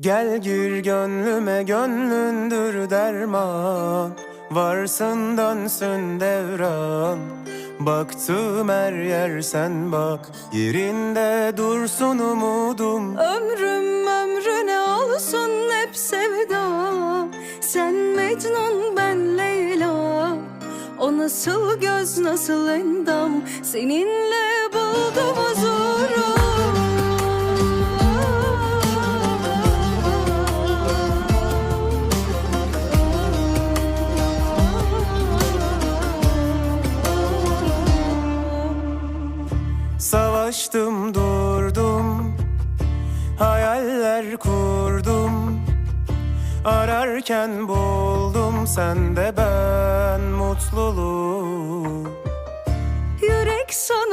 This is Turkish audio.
Gel gir gönlüme gönlündür derman. Varsın dönsün devran. Baktım her yer sen bak. Yerinde dursun umudum. Ömrüm ömrüne olsun hep sevda. Sen Mecnun ben Leyla. O nasıl göz nasıl endam? Seninle Savaştım durdum. Hayaller kurdum. Ararken buldum sende ben mutluluğu Yürek sana